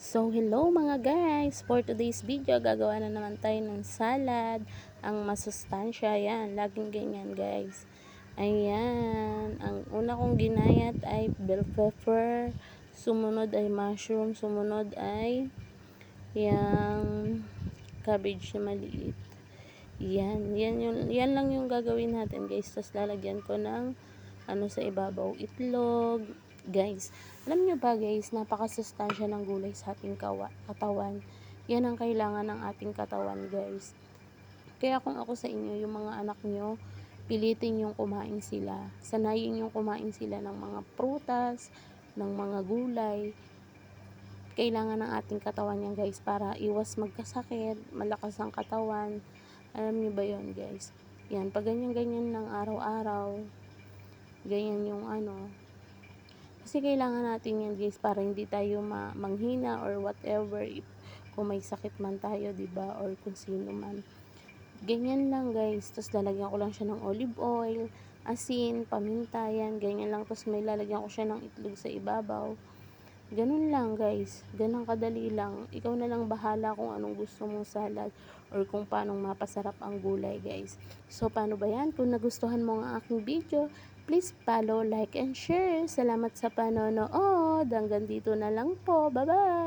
So, hello mga guys! For today's video, gagawa na naman tayo ng salad. Ang masustansya, yan. Laging ganyan guys. Ayan. Ang una kong ginayat ay bell pepper. Sumunod ay mushroom. Sumunod ay yung cabbage na maliit. Yan. Yan, yun, yan lang yung gagawin natin guys. Tapos lalagyan ko ng ano sa ibabaw, itlog, guys. Alam nyo ba guys, napakasustansya ng gulay sa ating katawan. Yan ang kailangan ng ating katawan guys. Kaya kung ako sa inyo, yung mga anak nyo, pilitin yung kumain sila. Sanayin yung kumain sila ng mga prutas, ng mga gulay. Kailangan ng ating katawan yan guys para iwas magkasakit, malakas ang katawan. Alam nyo ba yon guys? Yan, pag ganyan-ganyan ng araw-araw, ganyan yung ano, kasi kailangan natin yan guys para hindi tayo ma- manghina or whatever if kung may sakit man tayo, 'di ba? Or kung sino man. Ganyan lang guys. Tapos lalagyan ko lang siya ng olive oil, asin, paminta yan. Ganyan lang. Tapos may lalagyan ko siya ng itlog sa ibabaw. Ganun lang guys. Ganun kadali lang. Ikaw na lang bahala kung anong gusto mong salad or kung paano mapasarap ang gulay guys. So paano ba yan? Kung nagustuhan mo ang aking video, please follow, like, and share. Salamat sa panonood. Hanggang dito na lang po. Bye-bye!